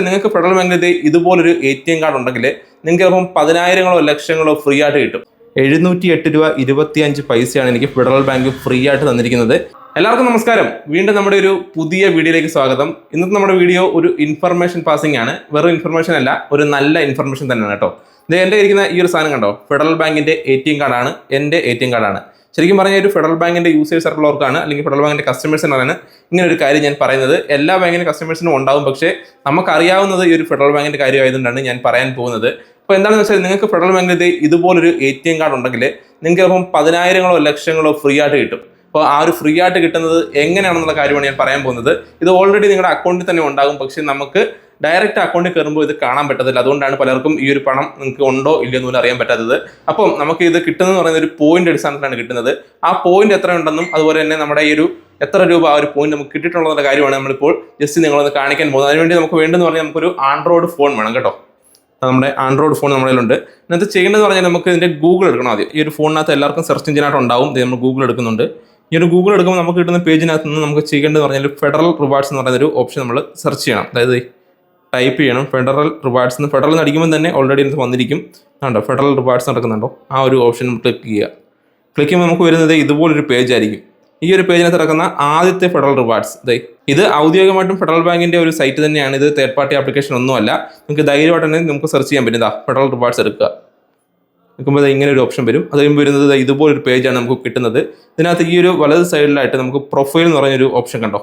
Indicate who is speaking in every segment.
Speaker 1: നിങ്ങൾക്ക് ഫെഡറൽ ബാങ്കിന്റെ ഇതുപോലൊരു എ ടി എം കാർഡ് ഉണ്ടെങ്കിൽ നിങ്ങൾക്ക് ചിലപ്പം പതിനായിരങ്ങളോ ലക്ഷങ്ങളോ ഫ്രീ ആയിട്ട് കിട്ടും. എഴുന്നൂറ്റി എട്ട് രൂപ ഇരുപത്തി അഞ്ച് പൈസയാണ് എനിക്ക് ഫെഡറൽ ബാങ്ക് ഫ്രീ ആയിട്ട് തന്നിരിക്കുന്നത്. എല്ലാവർക്കും നമസ്കാരം. വീണ്ടും നമ്മുടെ ഒരു പുതിയ വീഡിയോയിലേക്ക് സ്വാഗതം. ഇന്നത്തെ നമ്മുടെ വീഡിയോ ഒരു ഇൻഫർമേഷൻ പാസിംഗ് ആണ്. വെറും ഇൻഫർമേഷൻ അല്ല ഒരു നല്ല ഇൻഫർമേഷൻ തന്നെയാണ് കേട്ടോ. ഇത് എന്റെ ഇരിക്കുന്ന ഈ ഒരു സാധനം കണ്ടോ? ഫെഡറൽ ബാങ്കിന്റെ എ ടി എം കാർഡാണ് എന്റെ എ ടി എം കാർഡാണ് ശരിക്കും പറഞ്ഞാൽ ഒരു ഫെഡറൽ ബാങ്കിന്റെ യൂസേഴ്സ് ആയിട്ടുള്ളവർക്കാണ് അല്ലെങ്കിൽ ഫെഡറൽ ബാങ്കിന്റെ കസ്റ്റമേഴ്സിനാണ് ഇങ്ങനെ ഒരു കാര്യം ഞാൻ പറയുന്നത്. എല്ലാ ബാങ്കിന്റെ കസ്റ്റമേഴ്സിനും ഉണ്ടാവും പക്ഷേ നമുക്കറിയാവുന്നത് ഈ ഒരു ഫെഡറൽ ബാങ്കിന്റെ കാര്യമായതുകൊണ്ടാണ് ഞാൻ പറയാൻ പോകുന്നത്. അപ്പോൾ എന്താണെന്ന് വെച്ചാൽ നിങ്ങൾക്ക് ഫെഡറൽ ബാങ്കിൽ ഇതുപോലൊരു എ ടി എം കാർഡ് ഉണ്ടെങ്കിൽ നിങ്ങൾക്ക് ചിലപ്പം പതിനായിരങ്ങളോ ലക്ഷങ്ങളോ ഫ്രീ ആയിട്ട് കിട്ടും. അപ്പോൾ ആ ഒരു ഫ്രീ ആയിട്ട് കിട്ടുന്നത് എങ്ങനെയാണെന്നുള്ള കാര്യമാണ് ഞാൻ പറയാൻ പോകുന്നത്. ഇത് ഓൾറെഡി നിങ്ങളുടെ അക്കൗണ്ടിൽ തന്നെ ഉണ്ടാകും പക്ഷേ നമുക്ക് ഡയറക്റ്റ് അക്കൗണ്ടിൽ കയറുമ്പോൾ ഇത് കാണാൻ പറ്റത്തില്ല. അതുകൊണ്ടാണ് പലർക്കും ഈ ഒരു പണം നിങ്ങൾക്ക് ഉണ്ടോ ഇല്ലയോ എന്ന് അറിയാൻ പറ്റാത്തത്. അപ്പം നമുക്ക് ഇത് കിട്ടുന്നത് പറയുന്ന ഒരു പോയിന്റ് അടിസ്ഥാനത്തിലാണ് കിട്ടുന്നത്. ആ പോയിന്റ് എത്ര ഉണ്ടെന്നും അതുപോലെ തന്നെ നമ്മുടെ ഈ ഒരു എത്ര രൂപ ആ ഒരു പോയിന്റ് നമുക്ക് കിട്ടിയിട്ടുള്ള കാര്യമാണ് നമ്മളിപ്പോൾ ജസ്റ്റ് നിങ്ങളൊന്ന് കാണിക്കാൻ പോകുന്നത്. അതിനുവേണ്ടി നമുക്ക് വേണ്ടെന്ന് പറഞ്ഞാൽ നമുക്കൊരു ആൻഡ്രോയിഡ് ഫോൺ വേണം കേട്ടോ. നമ്മുടെ ആൻഡ്രോയിഡ് ഫോൺ നമ്മുടെ ഉണ്ട് ഇതിനകത്ത് ചെയ്യേണ്ടത് പറഞ്ഞാൽ നമുക്ക് ഇതിന്റെ ഗൂഗിൾ എടുക്കണം ആദ്യം. ഈ ഒരു ഫോണിനകത്ത് എല്ലാവർക്കും സെർച്ച് എഞ്ചിനായിട്ട് ഉണ്ടാവും. ഇത് നമ്മൾ ഗൂഗിൾ എടുക്കുന്നുണ്ട്. ഈ ഒരു ഗൂഗിൾ എടുക്കുമ്പോൾ നമുക്ക് കിട്ടുന്ന പേജിനകത്ത് നിന്ന് നമുക്ക് ചെയ്യേണ്ടതെന്ന് പറഞ്ഞാൽ ഫെഡറൽ റിവാർഡ്സ് എന്ന് പറയുന്ന ഒരു ഓപ്ഷൻ നമ്മൾ സെർച്ച് ചെയ്യണം. അതായത് ടൈപ്പ് ചെയ്യണം. ഫെഡറൽ റിവാർഡ്സ് എന്ന് ഫെഡറൽ അടിക്കുമ്പോൾ തന്നെ ഓൾറെഡി എനിക്ക് വന്നിരിക്കും. കണ്ടോ? ഫെഡറൽ റിവാർഡ്സ് നടക്കുന്നുണ്ടോ? ആ ഒരു ഓപ്ഷൻ ക്ലിക്ക് ചെയ്യുക. ക്ലിക്ക് ചെയ്യുമ്പോൾ നമുക്ക് വരുന്നത് ഇതുപോലൊരു പേജ് ആയിരിക്കും. ഈ ഒരു പേജിനകത്ത് നടക്കുന്ന ആദ്യത്തെ ഫെഡറൽ റിവാർഡ്സ് ദേ ഇത് ഔദ്യോഗികമായിട്ടും ഫെഡറൽ ബാങ്കിന്റെ ഒരു സൈറ്റ് തന്നെയാണ്. ഇത് തേർഡ് പാർട്ടി ആപ്ലിക്കേഷൻ ഒന്നുമല്ല നിങ്ങൾക്ക് ധൈര്യമായിട്ട് തന്നെ നമുക്ക് സെർച്ച് ചെയ്യാൻ പറ്റും. ഫെഡറൽ റിവാർഡ്സ് എടുക്കുക. നോക്കുമ്പോൾ ഇങ്ങനെ ഒരു ഓപ്ഷൻ വരും. അത് കഴിയുമ്പോൾ വരുന്നത് ഇതുപോലൊരു പേജാണ് നമുക്ക് കിട്ടുന്നത്. ഇതിനകത്ത് ഈ ഒരു വലത് സൈഡിലായിട്ട് നമുക്ക് പ്രൊഫൈൽ എന്ന് പറഞ്ഞൊരു ഓപ്ഷൻ കണ്ടോ?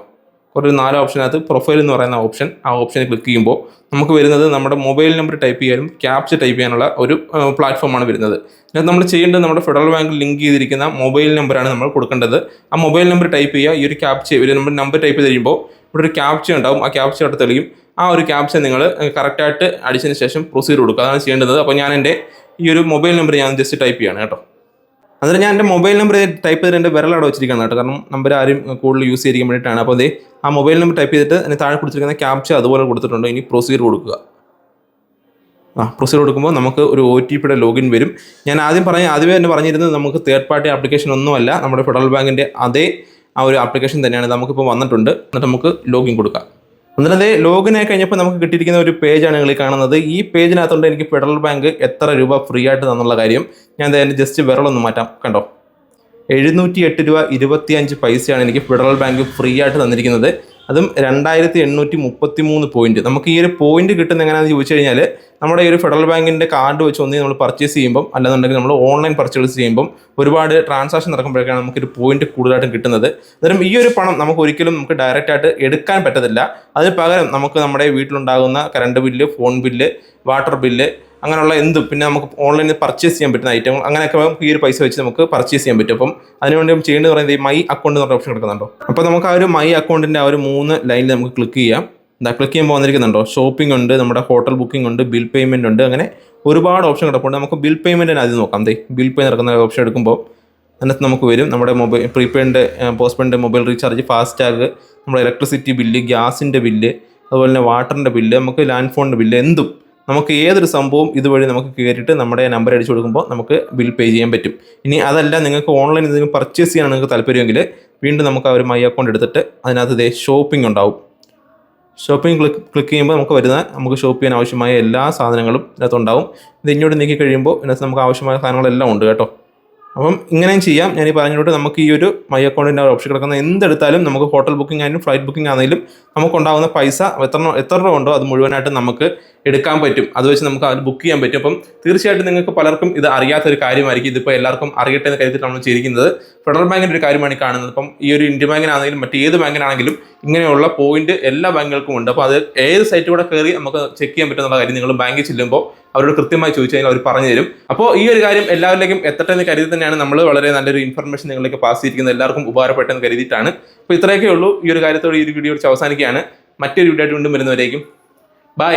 Speaker 1: കുറേ നാല് ഓപ്ഷനകത്ത് പ്രൊഫൈൽ എന്ന് പറയുന്ന ഓപ്ഷൻ ആ ഓപ്ഷനിൽ ക്ലിക്ക് ചെയ്യുമ്പോൾ നമുക്ക് വരുന്നത് നമ്മുടെ മൊബൈൽ നമ്പർ ടൈപ്പ് ചെയ്യാനും ക്യാപ്ച ടൈപ്പ് ചെയ്യാനുള്ള ഒരു പ്ലാറ്റ്ഫോമാണ് വരുന്നത്. ഇതിനകത്ത് നമ്മൾ ചെയ്യേണ്ടത് നമ്മുടെ ഫെഡറൽ ബാങ്കിൽ ലിങ്ക് ചെയ്തിരിക്കുന്ന മൊബൈൽ നമ്പറാണ് നമ്മൾ കൊടുക്കേണ്ടത്. ആ മൊബൈൽ നമ്പർ ടൈപ്പ് ചെയ്യുക. ഈ ഒരു ക്യാപ്ച ഒരു നമ്പർ നമ്പർ ടൈപ്പ് ചെയ്ത് കഴിയുമ്പോൾ ഇവിടെ ഒരു ക്യാപ്ച ഉണ്ടാവും. ആ ക്യാപ്ച അവിടെ തെളിയും. ആ ഒരു ക്യാപ്ച നിങ്ങൾ കറക്റ്റായിട്ട് അടിച്ചതിന് ശേഷം പ്രൊസീഡ് കൊടുക്കുക. അതാണ് ചെയ്യേണ്ടത്. അപ്പോൾ ഞാൻ എന്റെ ഈ ഒരു മൊബൈൽ നമ്പർ ഞാൻ ജസ്റ്റ് ടൈപ്പ് ചെയ്യാണ് കേട്ടോ. എന്നിട്ട് ഞാൻ എന്റെ മൊബൈൽ നമ്പർ ടൈപ്പ് ചെയ്തിട്ട് എന്റെ വിരലവിടെ വെച്ചിരിക്കുകയാണ് കേട്ടോ. കാരണം നമ്പർ ആരും കൂടുതൽ യൂസ് ചെയ്തിരിക്കാൻ വേണ്ടിയിട്ടാണ്. അപ്പോൾ അതേ ആ മൊബൈൽ നമ്പർ ടൈപ്പ് ചെയ്തിട്ട് അതിന് താഴെ കൊടുത്തിരിക്കുന്ന ക്യാപ്ച അതുപോലെ കൊടുത്തിട്ടുണ്ട്. ഇനി പ്രൊസീജിയർ കൊടുക്കുക. ആ പ്രൊസീജിയർ കൊടുക്കുമ്പോൾ നമുക്ക് ഒരു ഒ ടി പിയുടെ ലോഗിൻ വരും. ഞാൻ ആദ്യം പറഞ്ഞ ആദ്യമേ തന്നെ പറഞ്ഞിരുന്നത് നമുക്ക് തേർഡ് പാർട്ടി ആപ്ലിക്കേഷൻ ഒന്നുമല്ല നമ്മുടെ ഫെഡറൽ ബാങ്കിന്റെ അതേ ആ ഒരു ആപ്ലിക്കേഷൻ തന്നെയാണ്. നമുക്കിപ്പോൾ വന്നിട്ടുണ്ട്. എന്നിട്ട് നമുക്ക് ലോഗിൻ കൊടുക്കാം. എന്നിട്ട് അതേ ലോഗിൻ ആയി കഴിഞ്ഞപ്പോൾ നമുക്ക് കിട്ടിയിരിക്കുന്ന ഒരു പേജാണ് നിങ്ങൾ കാണുന്നത്. ഈ പേജിനകത്തോണ്ട് എനിക്ക് ഫെഡറൽ ബാങ്ക് എത്ര രൂപ ഫ്രീ ആയിട്ട് തന്നുള്ള കാര്യം ഞാൻ അതിന്റെ ജസ്റ്റ് വിരളൊന്ന് മാറ്റാം. കണ്ടോ? എഴുന്നൂറ്റി എട്ട് രൂപ ഇരുപത്തിയഞ്ച് പൈസയാണ് എനിക്ക് ഫെഡറൽ ബാങ്ക് ഫ്രീ ആയിട്ട് തന്നിരിക്കുന്നത്. അതും രണ്ടായിരത്തി എണ്ണൂറ്റി മുപ്പത്തി മൂന്ന് പോയിന്റ് നമുക്ക് ഈ ഒരു പോയിന്റ് കിട്ടുന്ന എങ്ങനെയാണെന്ന് ചോദിച്ചു കഴിഞ്ഞാൽ നമ്മുടെ ഈ ഒരു ഫെഡറൽ ബാങ്കിന്റെ കാർഡ് വെച്ച് ഒന്നേ നമ്മൾ പർച്ചേസ് ചെയ്യുമ്പോൾ അല്ലെന്നുണ്ടെങ്കിൽ നമ്മൾ ഓൺലൈൻ പർച്ചേസ് ചെയ്യുമ്പോൾ ഒരുപാട് ട്രാൻസാക്ഷൻ നടക്കുമ്പോഴേക്കാണ് നമുക്ക് ഒരു പോയിന്റ് കൂടുതലായിട്ടും കിട്ടുന്നത്. അന്നേരം ഈ ഒരു പണം നമുക്ക് ഒരിക്കലും നമുക്ക് ഡയറക്റ്റ് ആയിട്ട് എടുക്കാൻ പറ്റത്തില്ല. അതിന് പകരം നമുക്ക് നമ്മുടെ വീട്ടിലുണ്ടാകുന്ന current bill phone bill water bill അങ്ങനെയുള്ള എന്തും. പിന്നെ നമുക്ക് ഓൺലൈനിൽ പർച്ചേസ് ചെയ്യാൻ പറ്റുന്ന ഐറ്റങ്ങൾ അങ്ങനെയൊക്കെ നമുക്ക് ഈ ഒരു പൈസ വെച്ച് നമുക്ക് പർച്ചേസ് ചെയ്യാൻ പറ്റും. അപ്പം അതിനുവേണ്ടി ചെയ്യേണ്ടത് പറയുന്നത് ഈ മൈ അക്കൗണ്ട് എന്ന് പറഞ്ഞ ഓപ്ഷൻ കിടക്കുന്നുണ്ടോ അപ്പോൾ നമുക്ക് ആ ഒരു മൈ അക്കൗണ്ടിന്റെ ആ ഒരു മൂന്ന് ലൈനിൽ നമുക്ക് ക്ലിക്ക് ചെയ്യാം. എന്താ ക്ലിക്ക് ചെയ്യാൻ വന്നിരിക്കുന്നുണ്ടോ? ഷോപ്പിംഗ് ഉണ്ട് നമ്മുടെ ഹോട്ടൽ ബുക്കിംഗ് ഉണ്ട് ബിൽ പേയ്മെന്റ് ഉണ്ട് അങ്ങനെ ഒരുപാട് ഓപ്ഷൻ കിടപ്പുണ്ട്. നമുക്ക് ബിൽ പേയ്മെന്റ് തന്നെ ആദ്യം നോക്കാം. ദേ ബിൽ പേ നടക്കുന്ന ഓപ്ഷൻ എടുക്കുമ്പോൾ അതിനകത്ത് നമുക്ക് വരും. നമ്മുടെ mobile prepaid postpaid mobile recharge FASTag നമ്മുടെ ഇലക്ട്രിസിറ്റി ബില്ല് ഗ്യാസിന്റെ ബില്ല് അതുപോലെ തന്നെ വാട്ടറിന്റെ ബില്ല് നമുക്ക് ലാൻഡ് ഫോണിന്റെ ബില്ല് എന്തും. നമുക്ക് ഏതൊരു സംഭവം ഇതുവഴി നമുക്ക് കയറിയിട്ട് നമ്മുടെ നമ്പർ അടിച്ചു കൊടുക്കുമ്പോൾ നമുക്ക് ബിൽ പേ ചെയ്യാൻ പറ്റും. ഇനി അതല്ല നിങ്ങൾക്ക് ഓൺലൈൻ എന്തെങ്കിലും പർച്ചേസ് ചെയ്യാനാണ് നിങ്ങൾക്ക് താല്പര്യമെങ്കിൽ വീണ്ടും നമുക്ക് ആ ഒരു മൈ അക്കൗണ്ട് എടുത്തിട്ട് അതിനകത്ത് ഇതേ ഷോപ്പിംഗ് ഉണ്ടാവും. ഷോപ്പിംഗ് ക്ലിക്ക് ക്ലിക്ക് ചെയ്യുമ്പോൾ നമുക്ക് വരുന്ന നമുക്ക് ഷോപ്പ് ചെയ്യാൻ ആവശ്യമായ എല്ലാ സാധനങ്ങളും ഇതിനകത്തുണ്ടാവും ഇത് ഇങ്ങോട്ട് നീക്കി കഴിയുമ്പോൾ ഇതിനകത്ത് നമുക്ക് ആവശ്യമായ സാധനങ്ങളെല്ലാം ഉണ്ട് കേട്ടോ. അപ്പം ഇങ്ങനെയും ചെയ്യാം. ഞാൻ ഈ പറഞ്ഞിട്ട് നമുക്ക് ഈ ഒരു മൈ അക്കൗണ്ടിന്റെ ഓപ്ഷൻ കിടക്കുന്ന എന്തെടുത്താലും നമുക്ക് ഹോട്ടൽ ബുക്കിംഗ് ആയാലും ഫ്ലൈറ്റ് ബുക്കിംഗ് ആണെങ്കിലും നമുക്കുണ്ടാകുന്ന പൈസ എത്ര എത്ര രൂപ ഉണ്ടോ അത് മുഴുവനായിട്ട് നമുക്ക് എടുക്കാൻ പറ്റും. അത് വെച്ച് നമുക്ക് അത് ബുക്ക് ചെയ്യാൻ പറ്റും. അപ്പം തീർച്ചയായിട്ടും നിങ്ങൾക്ക് പലർക്കും ഇത് അറിയാത്തൊരു കാര്യമായിരിക്കും. ഇതിപ്പോൾ എല്ലാവർക്കും അറിയട്ടെ എന്ന് കരുതിയിട്ടാണ് നമ്മൾ ചെയ്തിരിക്കുന്നത്. ഫെഡറൽ ബാങ്കിന്റെ ഒരു കാര്യമാണ് കാണുന്നത്. അപ്പം ഈ ഒരു ഇന്ത്യൻ ബാങ്കിനാണെങ്കിലും മറ്റേത് ബാങ്കിനാണെങ്കിലും ഇങ്ങനെയുള്ള പോയിന്റ് എല്ലാ ബാങ്കുകൾക്കും ഉണ്ട്. അപ്പോൾ അത് ഏത് സൈറ്റിൽ കൂടെ കയറി നമുക്ക് ചെക്ക് ചെയ്യാൻ പറ്റുന്ന കാര്യം നിങ്ങൾ ബാങ്കിൽ ചെല്ലുമ്പോൾ അവരോട് കൃത്യമായി ചോദിച്ചു കഴിഞ്ഞാൽ അവർ പറഞ്ഞു തരും. അപ്പോൾ ഈ ഒരു കാര്യം എല്ലാവരിലേക്കും എത്തട്ടെ എന്ന് കരുതി തന്നെയാണ് നമ്മൾ വളരെ നല്ലൊരു ഇൻഫർമേഷൻ നിങ്ങളിലേക്ക് പാസ് ചെയ്തിരിക്കുന്നത്. എല്ലാവർക്കും ഉപകാരപ്പെട്ടെന്ന് കരുതിയിട്ടാണ്. അപ്പോൾ ഇത്രയൊക്കെ ഉള്ളൂ ഈ ഒരു കാര്യത്തോട് ഈ ഒരു വീഡിയോ അവസാനിക്കുകയാണ്. മറ്റൊരു വീഡിയോ ആയിട്ട് വീണ്ടും വരുന്നവരേക്കും. ബൈ